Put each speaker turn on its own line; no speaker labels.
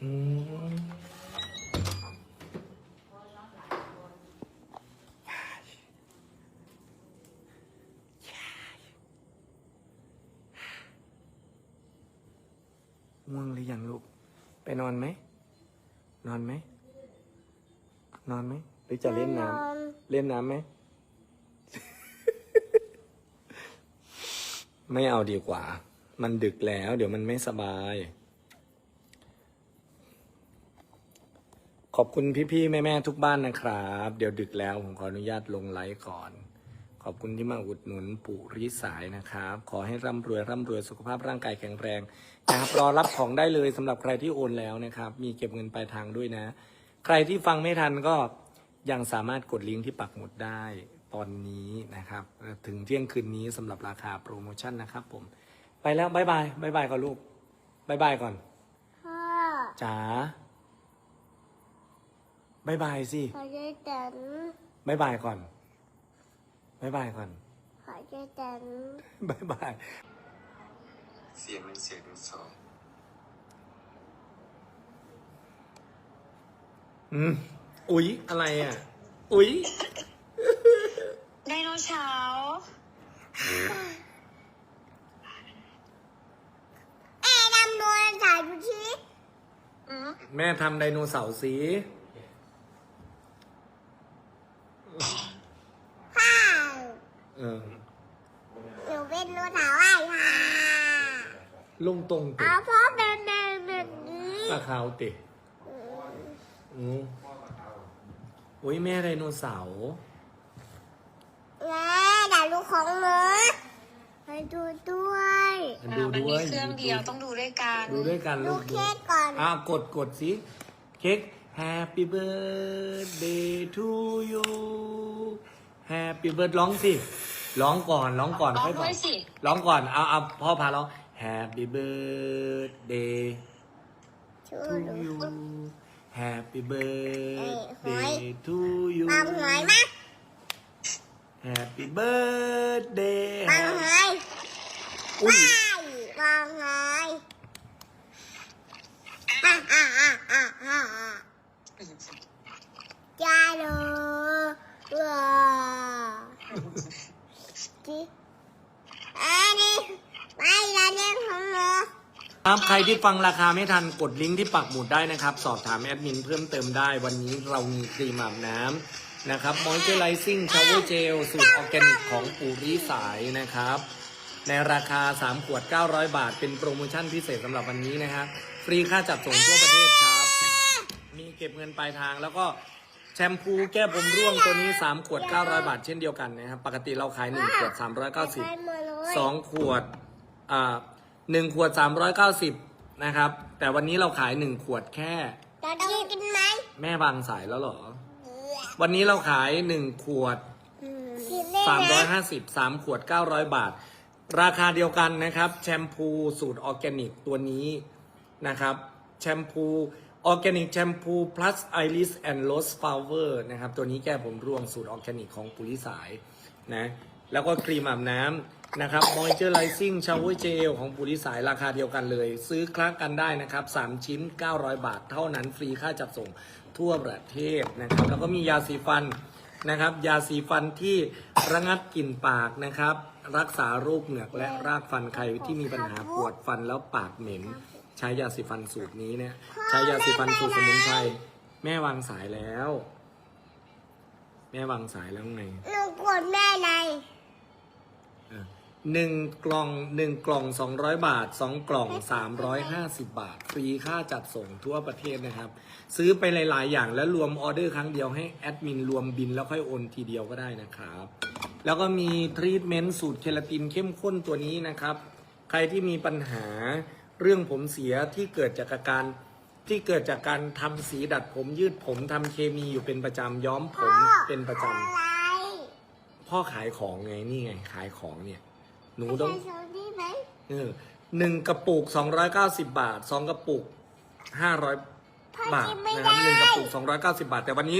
ง่วงหรือยังลูก ไปนอนไหม นอนไหม นอนไหม หรือจะเล่นน้ำ เล่นน้ำไหม ไม่เอาดีกว่า มันดึกแล้ว เดี๋ยวมันไม่สบาย ขอบคุณพี่ๆ แม่ ๆ ทุกบ้านนะครับ เดี๋ยวดึกแล้วผมขออนุญาตลงไลฟ์ก่อน ขอบคุณที่มาอุดหนุนปุริสายนะครับ ขอให้ร่ำรวยร่ำรวยสุขภาพร่างกายแข็งแรงนะครับรอรับของได้เลยสำหรับใครที่โอนแล้วนะครับ มีเก็บเงินปลายทางด้วยนะ ใครที่ฟังไม่ทันก็ยังสามารถกดลิงก์ที่ปักหมุดได้ตอนนี้นะครับ ถึงเที่ยงคืนนี้สำหรับราคาโปรโมชั่นนะครับ ผม ไปแล้วบายบายบายบายก่อนลูกบายบายก่อน
พ่อ
จ๋า บายบายสิ
ขอใจเต็น
บายบายก่อนบายบายก่อน
ขอใจเต็น
บายบาย
เสียงเป็นเสียงเป็นสอง
อืมอุ๊ย อะไรอะ อุ๊ย
ไดโนเสาร์
เอ๊ะดำนวลถ่ายดูชิ
อืม
แม่ทำไดโนเสาร์สี
ข้าว
เออ
หนูเป็นหนูถามว่าค่ะ
ลงตรงติ
เอาพ่อเป็นแบบแบบนี้
ปลาขาวติอืมอุ๊ยแม่ไดโนเสาร์
แม่ด่าลูกของหนูไปดูด้วย
ดู
มัน
ด้
มี
วย
เครื่องเดียวต้องดูด้วยกัน
ดูด้วยกัน
ดู
ลูกดู
เค้กก่อน
อะกดกดสิ เค้ก Happy birthday to you Happy birthday ร้องสิ ร้องก่อนร้องก่อน
ร้อง
ค่อยบ
ด้
อ
วย
ก
สิ
ร้องก่อนเอาเอาพ่อพาร้อง Happy birthday
ชู
to
ดู
you Happy
หอย
birthday to you
บางหอยมั้ย
Happy birthday
บางหอย
อุ้ย
บางหอยอะอะอะอะอะอะจ้าโลว้า จิอันนี้ไม่ละเล่นของหนู
ครับใครที่ฟังราคาไม่ทันกดลิงก์ที่ปักหมุดได้นะครับ สอบถามแอดมินเพิ่มเติมได้วันนี้เรามีครีมอาบน้ำนะครับ Moisturizing Shower Gel สูตรออร์แกนิกของปูริสายนะครับ ในราคา 3 ขวด 900 บาท เป็นโปรโมชั่นพิเศษสำหรับวันนี้นะครับฟรีค่าจัดส่งทั่วประเทศครับ มีเก็บเงินปลายทางแล้วก็ แชมพูแก้ผมร่วงตัวนี้ 3 ขวด 900 บาทเช่นเดียวกันนะครับ ปกติเราขาย 1 ขวด 390
ไปหมดเลย
สองขวดอ่าหนึ่งขวดสามร้อยเก้าสิบนะครับ แต่วันนี้เราขายหนึ่งขวดแค่
จะกินกินไหม
แม่วางสายแล้วเหรอ วันนี้เราขายหนึ่งขวด
กินได้
สามร้อย
นะ
ห้าสิบสามขวดเก้าร้อยบาท ราคาเดียวกันนะครับ แชมพูสูตรออร์แกนิกตัวนี้นะครับ แชมพู ออร์แกนิกแชมพู plus iris and rose flower นะครับ ตัวนี้แก้ผมร่วงสูตรออร์แกนิกของปุริสายนะ แล้วก็ครีมอาบน้ำนะครับ moisturizing shower gel ของปุริสายราคาเดียวกันเลย ซื้อคลักกันได้นะครับ 3 ชิ้น 900 บาทเท่านั้นฟรีค่าจัดส่งทั่วประเทศนะครับ แล้วก็มียาสีฟันนะครับ ยาสีฟันที่ระงับกลิ่นปากนะครับ รักษาโรคเหงือกและรากฟันใครที่มีปัญหาปวดฟันแล้วปากเหม็น ใช้ยาสีฟันสูตรนี้เนี่ย ใช้ยาสีฟันสูตรสมุนไพรแม่วางสายแล้ว แม่วางสายแล้วไง
หนูกดแม่ใน
เออหนึ่งกล่องหนึ่งกล่องสองร้อยบาทสองกล่องสามร้อยห้าสิบบาท ฟรีค่าจัดส่งทั่วประเทศนะครับ ซื้อไปหลาย ๆ อย่างแล้วรวมออเดอร์ครั้งเดียวให้แอดมินรวมบินแล้วค่อยโอนทีเดียวก็ได้นะครับ แล้วก็มีทรีทเมนต์สูตรเคลาตินเข้มข้นตัวนี้นะครับ ใครที่มีปัญหา เรื่องผมเสียที่เกิดจากอาการที่เกิดจากการทำสีดัดผมยืดผมทำเคมีอยู่เป็นประจำย้อมผมเป็นประจำ
อะไร
พ่อขายของไงนี่ไงขายของเนี่ย หนู
ไม่
ต้อง
ใช่โซนี่ไหม
เออหนึ่งกระปุกสองร้อยเก้าสิบาทสองกระปุกห้าร้อยบาทนะครับหนึ่งกระปุกสองร้อยเก้าสิบาท แต่วันนี้